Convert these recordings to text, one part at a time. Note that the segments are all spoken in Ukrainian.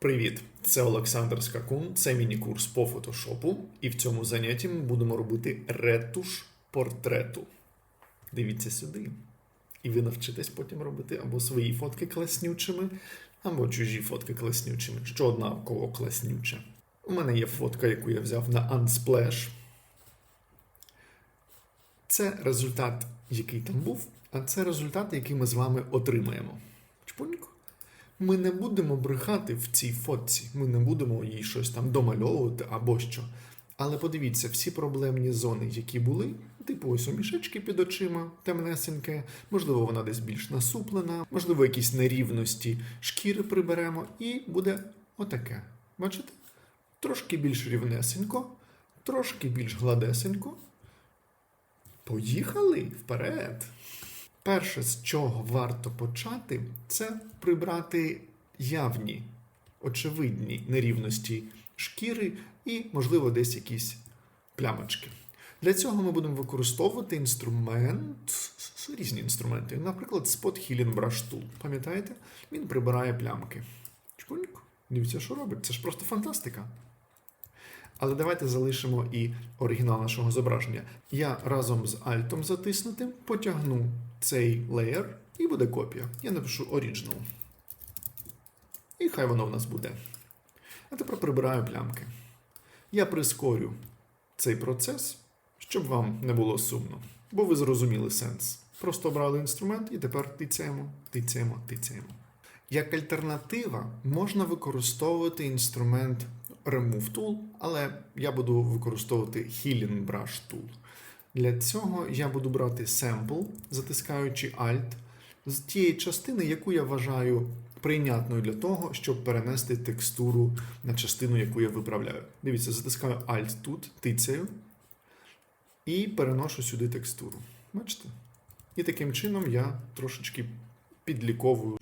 Привіт! Це Олександр Скакун, це міні-курс по фотошопу, і в цьому занятті ми будемо робити ретуш портрету. Дивіться сюди. І ви навчитесь потім робити або свої фотки класнючими, або чужі фотки класнючими, що однаково класнюче. У мене є фотка, яку я взяв на Unsplash. Це результат, який там був, а це результат, який ми з вами отримаємо. Чпунько. Ми не будемо брехати в цій фотці, ми не будемо їй щось там домальовувати або що. Але подивіться, всі проблемні зони, які були, типу ось у мішечки під очима, темнесеньке, можливо, вона десь більш насуплена, можливо, якісь нерівності шкіри приберемо, і буде отаке. Бачите? Трошки більш рівнесенько, трошки більш гладесенько. Поїхали вперед! Перше, з чого варто почати, це прибрати явні, очевидні нерівності шкіри і, можливо, десь якісь плямочки. Для цього ми будемо використовувати інструмент, різні інструменти. Наприклад, Spot Healing Brush Tool. Пам'ятаєте? Він прибирає плямки. Чпуньк. Дивіться, що робить. Це ж просто фантастика. Але давайте залишимо і оригінал нашого зображення. Я разом з Альтом затиснутим потягну цей леєр і буде копія. Я напишу Original. І хай воно в нас буде. А тепер прибираю плямки. Я прискорю цей процес, щоб вам не було сумно. Бо ви зрозуміли сенс. Просто обрали інструмент і тепер тицяємо, тицяємо, тицяємо. Як альтернатива можна використовувати інструмент Remove Tool, але я буду використовувати Healing Brush Tool. Для цього я буду брати семпл, затискаючи Alt, з тієї частини, яку я вважаю прийнятною для того, щоб перенести текстуру на частину, яку я виправляю. Дивіться, затискаю Alt тут, тицяю і переношу сюди текстуру. Бачите? І таким чином я трошечки підліковую.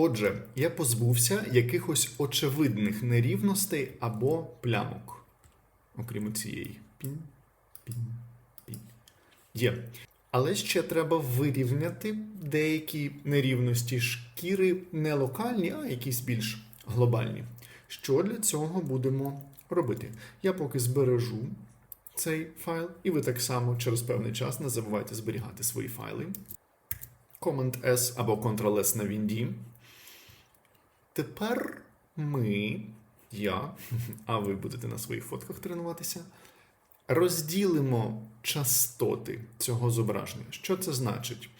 Отже, я позбувся якихось очевидних нерівностей або плямок. Окрім цієї. Пінь, пінь, пінь. Є. Але ще треба вирівняти деякі нерівності шкіри не локальні, а якісь більш глобальні. Що для цього будемо робити? Я поки збережу цей файл, і ви так само через певний час не забувайте зберігати свої файли. Command-S або Ctrl-S на Вінді. Тепер ми, я, а ви будете на своїх фотках тренуватися, розділимо частоти цього зображення. Що це значить?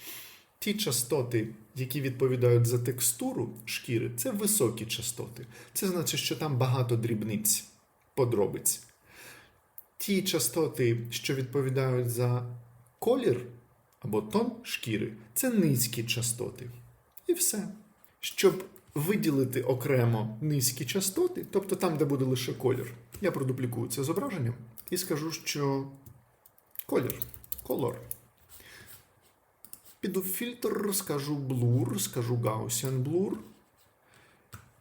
Ті частоти, які відповідають за текстуру шкіри, це високі частоти. Це значить, що там багато дрібниць, подробиць. Ті частоти, що відповідають за колір або тон шкіри, це низькі частоти. І все. Щоб виділити окремо низькі частоти, тобто там, де буде лише колір, я продуплікую це зображення і скажу, що колір, колор. Піду в фільтр, скажу blur, скажу Gaussian blur.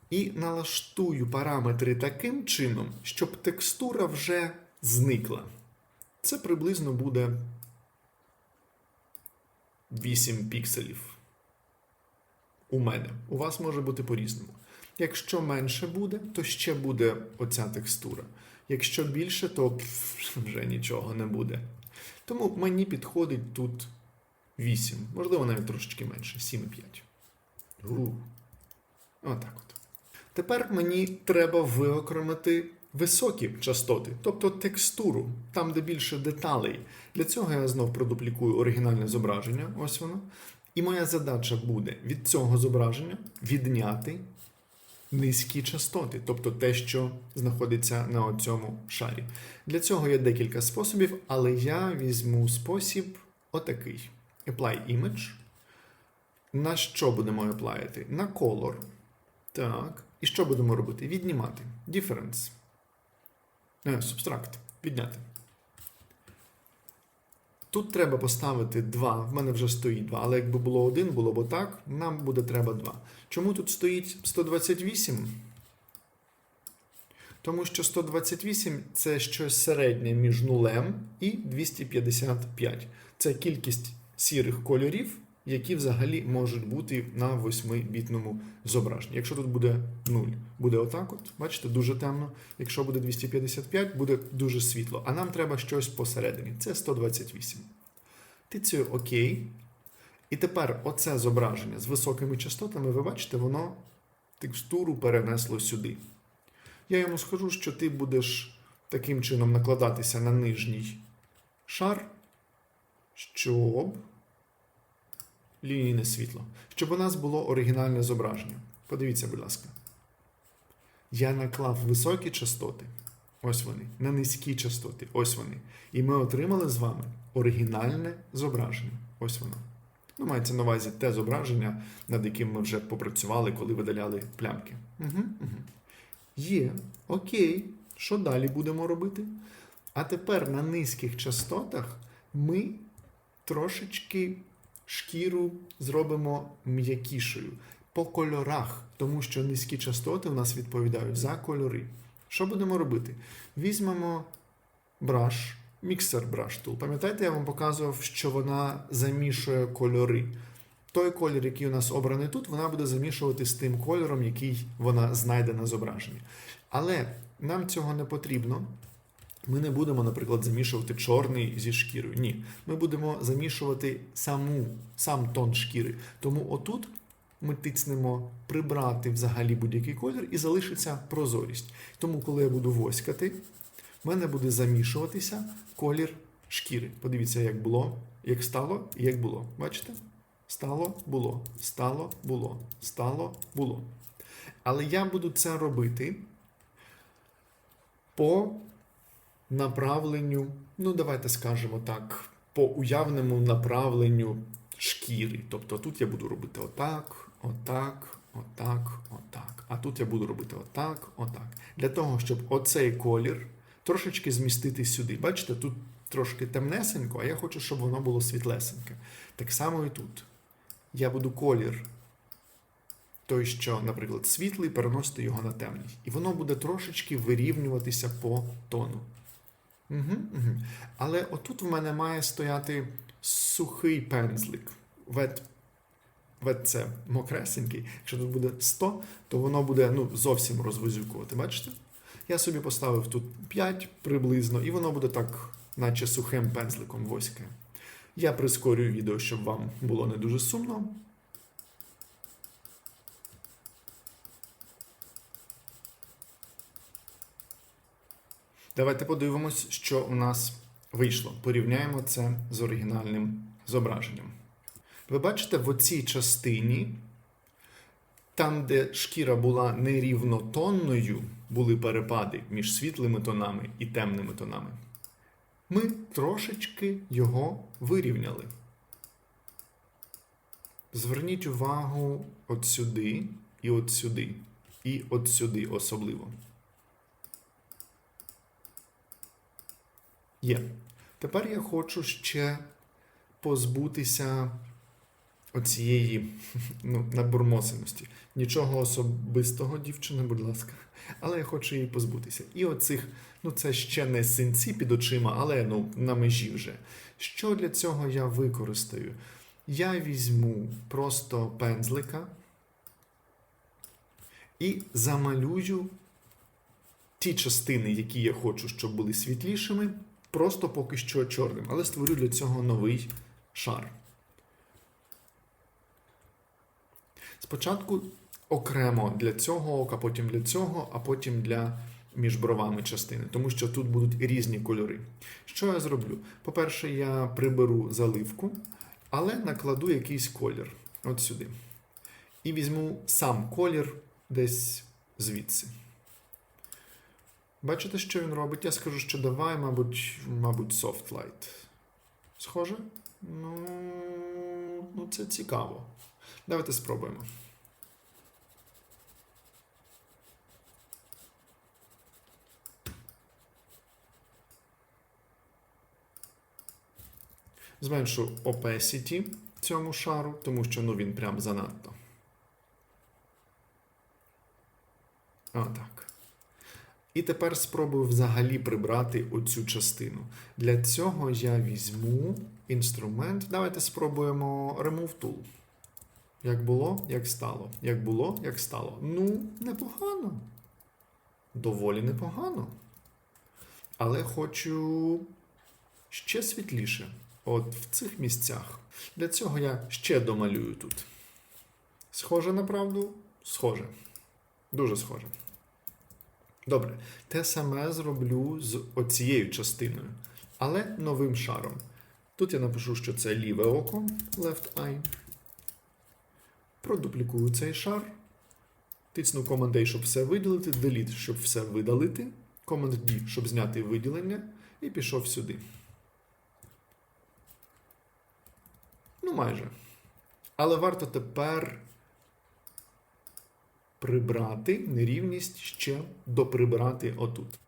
І налаштую параметри таким чином, щоб текстура вже зникла. Це приблизно буде 8 пікселів. У мене. У вас може бути по-різному. Якщо менше буде, то ще буде оця текстура. Якщо більше, то пф, вже нічого не буде. Тому мені підходить тут 8, можливо, навіть трошечки менше, 7,5. Отак от. Тепер мені треба виокремити високі частоти, тобто текстуру, там, де більше деталей. Для цього я знов продуплікую оригінальне зображення. Ось воно. І моя задача буде від цього зображення відняти низькі частоти, тобто те, що знаходиться на цьому шарі. Для цього є декілька способів, але я візьму спосіб отакий: Apply Image. На що будемо аплаїти? На color. Так. І що будемо робити? Віднімати. Difference. Не, Subtract. Тут треба поставити 2. В мене вже стоїть 2. Але якби було 1, було б так, нам буде треба 2. Чому тут стоїть 128? Тому що 128 це щось середнє між нулем і 255. Це кількість сірих кольорів, які взагалі можуть бути на 8-бітному зображенні. Якщо тут буде 0, буде отак, от, бачите, дуже темно. Якщо буде 255, буде дуже світло. А нам треба щось посередині. Це 128. Тицюю ОК. І тепер оце зображення з високими частотами, ви бачите, воно текстуру перенесло сюди. Я йому скажу, що ти будеш таким чином накладатися на нижній шар, щоб лінійне світло, щоб у нас було оригінальне зображення. Подивіться, будь ласка. Я наклав високі частоти. Ось вони. На низькі частоти. Ось вони. І ми отримали з вами оригінальне зображення. Ось воно. Ну, мається на увазі те зображення, над яким ми вже попрацювали, коли видаляли плямки. Угу, угу. Є. Окей. Що далі будемо робити? А тепер на низьких частотах ми трошечки шкіру зробимо м'якішою по кольорах, тому що низькі частоти у нас відповідають за кольори. Що будемо робити? Візьмемо браш, міксер браш Tool. Пам'ятаєте, я вам показував, що вона замішує кольори. Той колір, який у нас обраний тут, вона буде замішувати з тим кольором, який вона знайде на зображенні. Але нам цього не потрібно. Ми не будемо, наприклад, замішувати чорний зі шкірою. Ні. Ми будемо замішувати саму, сам тон шкіри. Тому отут ми тицнемо прибрати взагалі будь-який колір і залишиться прозорість. Тому, коли я буду воськати, в мене буде замішуватися колір шкіри. Подивіться, як було, як стало і як було. Бачите? Стало, було, стало, було, стало, було. Але я буду це робити по направленню, ну давайте скажемо так, по уявному направленню шкіри. Тобто тут я буду робити отак, отак, отак, отак. А тут я буду робити отак, отак. Для того, щоб оцей колір трошечки змістити сюди. Бачите, тут трошки темнесенько, а я хочу, щоб воно було світлесеньке. Так само і тут. Я буду колір. Той, що, наприклад, світлий, переносити його на темний. І воно буде трошечки вирівнюватися по тону. Угу, угу. Але отут в мене має стояти сухий пензлик. Вет, вет це мокресенький. Якщо тут буде 100, то воно буде ну, зовсім розвозюкувати. Бачите? Я собі поставив тут 5 приблизно, і воно буде так, наче сухим пензликом воськає. Я прискорюю відео, щоб вам було не дуже сумно. Давайте подивимось, що у нас вийшло. Порівняємо це з оригінальним зображенням. Ви бачите, в оцій частині, там, де шкіра була нерівнотонною, були перепади між світлими тонами і темними тонами. Ми трошечки його вирівняли. Зверніть увагу от сюди і от сюди, і от сюди особливо. Є. Тепер я хочу ще позбутися оцієї ну, набурмосеності. Нічого особистого, дівчина, будь ласка. Але я хочу її позбутися. І оцих, ну це ще не синці під очима, але ну, на межі вже. Що для цього я використаю? Я візьму просто пензлика і замалюю ті частини, які я хочу, щоб були світлішими, просто поки що чорним. Але створю для цього новий шар. Спочатку окремо для цього ока, потім для цього, а потім для між бровами частини, тому що тут будуть різні кольори. Що я зроблю? По-перше, я приберу заливку, але накладу якийсь колір от сюди. І візьму сам колір десь звідси. Бачите, що він робить? Я скажу, що давай, мабуть, мабуть, soft. Схоже? Ну, ну це цікаво. Давайте спробуємо. Зменшу opacity цьому шару, тому що ну, він прям занадто. А, так. І тепер спробую взагалі прибрати оцю частину. Для цього я візьму інструмент. Давайте спробуємо Remove Tool. Як було, як стало. Як було, як стало. Ну, непогано. Доволі непогано. Але хочу ще світліше. От в цих місцях. Для цього я ще домалюю тут. Схоже на правду? Схоже. Дуже схоже. Добре, те саме зроблю з оцією частиною, але новим шаром. Тут я напишу, що це ліве око, left eye. Продуплікую цей шар. Тисну Command A, щоб все виділити, Delete, щоб все видалити. Command D, щоб зняти виділення, і пішов сюди. Ну, майже. Але варто тепер прибрати нерівність ще доприбирати отут.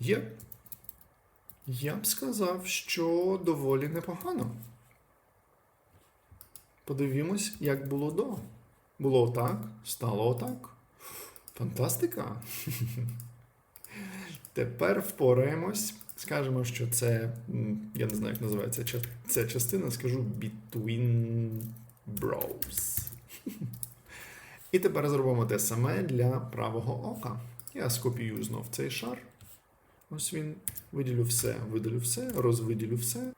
Є. Я б сказав, що доволі непогано. Подивімось, як було до. Було отак, стало отак. Фантастика. Тепер впораємось. Скажемо, що це. Я не знаю, як називається ця частина, скажу between brows. І тепер зробимо те саме для правого ока. Я скопіюю знов цей шар. Ось він. Виділю все, видалю все, розвиділю все.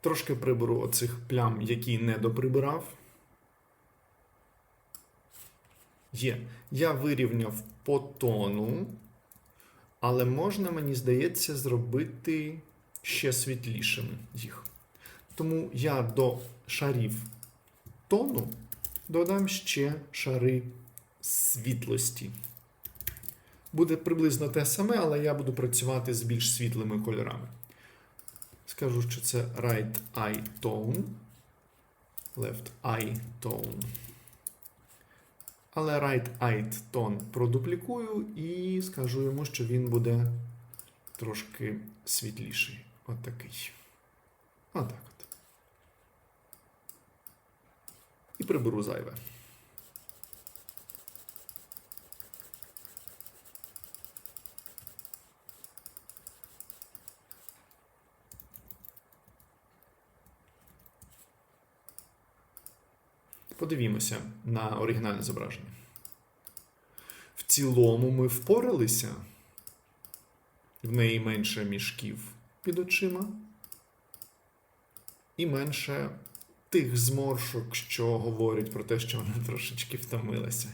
Трошки приберу оцих плям, які не доприбирав. Є. Я вирівняв по тону, але можна, мені здається, зробити ще світлішими їх. Тому я до шарів тону додам ще шари світлості. Буде приблизно те саме, але я буду працювати з більш світлими кольорами. Скажу, що це right eye tone, left eye tone. Але right eye тон продуплікую і скажу йому, що він буде трошки світліший. От. Отак от. І приберу зайве. Подивімося на оригінальне зображення. В цілому ми впоралися. В неї менше мішків під очима. І менше тих зморшок, що говорять про те, що вона трошечки втомилася.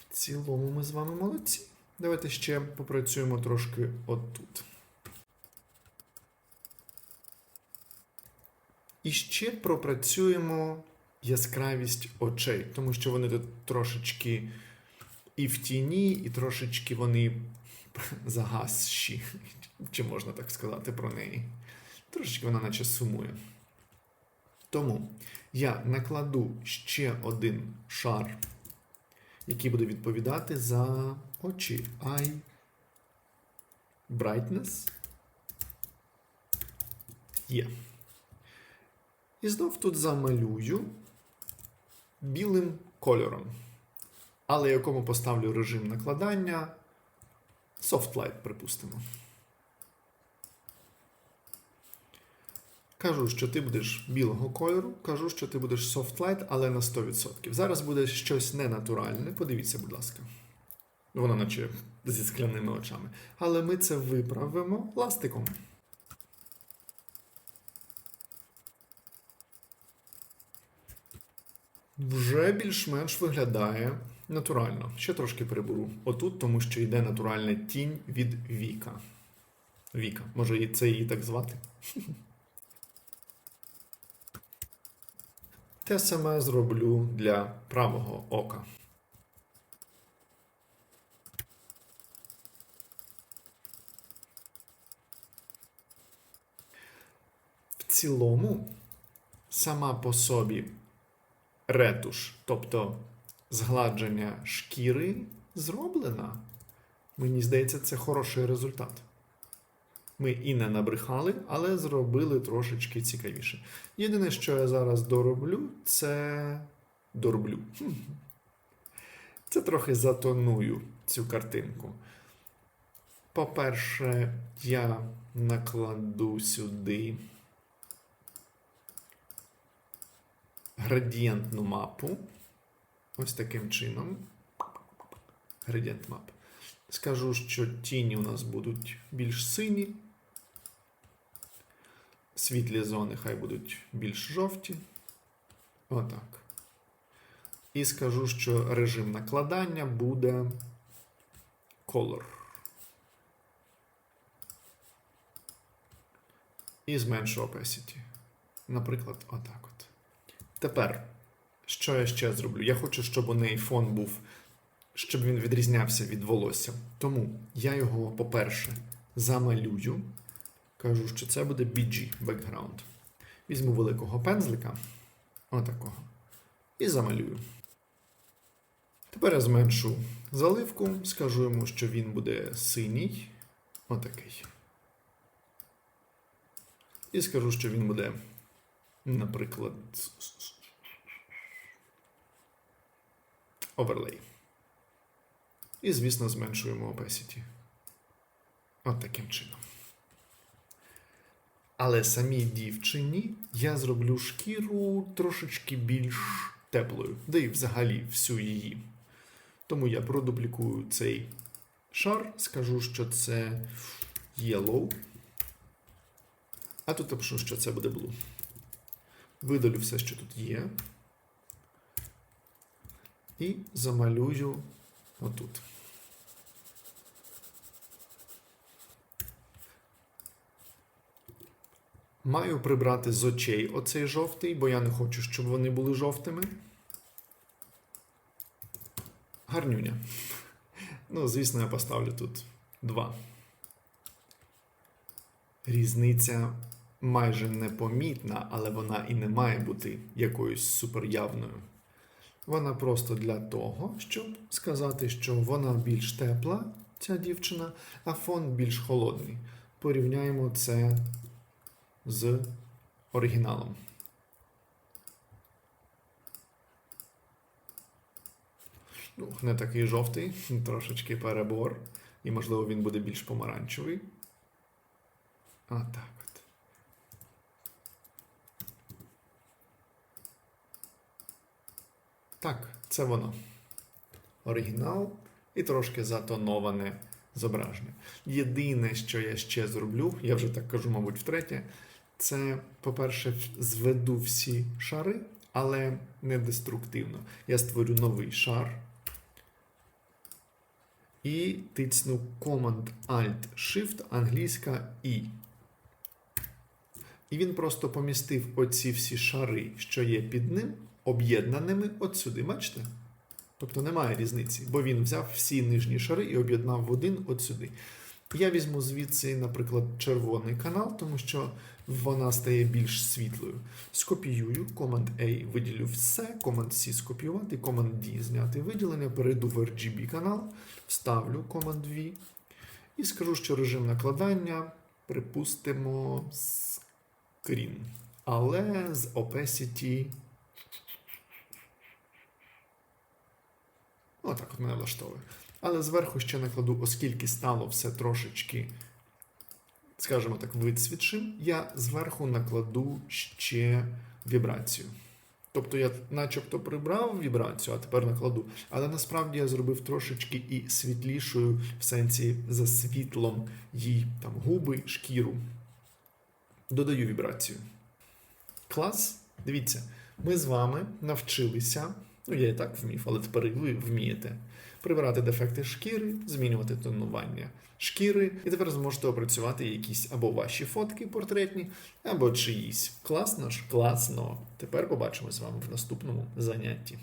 В цілому ми з вами молодці. Давайте ще попрацюємо трошки отут. І ще пропрацюємо яскравість очей, тому що вони тут трошечки і в тіні, і трошечки вони загасші, чи можна так сказати про неї. Трошечки вона наче сумує. Тому я накладу ще один шар, який буде відповідати за очі. Eye brightness. Є. І знов тут замалюю білим кольором, але якому поставлю режим накладання Soft Light, припустимо. Кажу, що ти будеш білого кольору, кажу, що ти будеш Soft Light, але на 100%. Зараз буде щось ненатуральне. Подивіться, будь ласка. Воно наче зі скляними очами. Але ми це виправимо ластиком. Вже більш-менш виглядає натурально. Ще трошки приберу. Отут, тому що йде натуральна тінь від Віка. Віка. Може, це її так звати? Те саме зроблю для правого ока. В цілому сама по собі ретуш, тобто згладження шкіри, зроблена. Мені здається, це хороший результат. Ми і не набрехали, але зробили трошечки цікавіше. Єдине, що я зараз дороблю, це дороблю. Це трохи затоную цю картинку. По-перше, я накладу сюди градієнтну мапу. Ось таким чином. Градієнт мап. Скажу, що тіні у нас будуть більш сині. Світлі зони хай будуть більш жовті. Отак. І скажу, що режим накладання буде color. І зменшу opacity. Наприклад, отак от. Тепер, що я ще зроблю? Я хочу, щоб у неї фон був, щоб він відрізнявся від волосся. Тому я його, по-перше, замалюю. Кажу, що це буде BG background. Візьму великого пензлика, отакого, і замалюю. Тепер я зменшу заливку, скажу йому, що він буде синій. Отакий. І скажу, що він буде, наприклад, оверлей. І, звісно, зменшуємо opacity. От таким чином. Але самій дівчині я зроблю шкіру трошечки більш теплою, да і взагалі всю її. Тому я продублікую цей шар, скажу, що це yellow. А тут напишу, що це буде blue. Видалю все, що тут є. І замалюю отут. Маю прибрати з очей оцей жовтий, бо я не хочу, щоб вони були жовтими. Гарнюня. Ну, звісно, я поставлю тут 2. Різниця майже непомітна, але вона і не має бути якоюсь суперявною. Вона просто для того, щоб сказати, що вона більш тепла, ця дівчина, а фон більш холодний. Порівняємо це з оригіналом. Ну, не такий жовтий, трошечки перебор. І, можливо, він буде більш помаранчевий. А так Так, це воно. Оригінал і трошки затоноване зображення. Єдине, що я ще зроблю, я вже так кажу, мабуть, втретє, це, по-перше, зведу всі шари, але не деструктивно. Я створю новий шар. І тицну Command-Alt-Shift англійська І. І він просто помістив оці всі шари, що є під ним, об'єднаними от сюди. Бачите? Тобто немає різниці, бо він взяв всі нижні шари і об'єднав в один от сюди. Я візьму звідси, наприклад, червоний канал, тому що вона стає більш світлою. Скопіюю, Command-A виділю все, Command-C скопіювати, Command-D зняти виділення, перейду в RGB канал, вставлю Command-V і скажу, що режим накладання, припустимо, screen. Але з opacity. Отак от мене влаштовує. Але зверху ще накладу, оскільки стало все трошечки, скажімо так, вицвітшим, я зверху накладу ще вібрацію. Тобто я начебто прибрав вібрацію, а тепер накладу. Але насправді я зробив трошечки і світлішою в сенсі за світлом їй там губи, шкіру. Додаю вібрацію. Клас. Дивіться, ми з вами навчилися. Ну, я і так вмів, але тепер і ви вмієте прибирати дефекти шкіри, змінювати тонування шкіри, і тепер зможете опрацювати якісь або ваші фотки портретні, або чиїсь. Класно ж, класно. Тепер побачимо з вами в наступному занятті.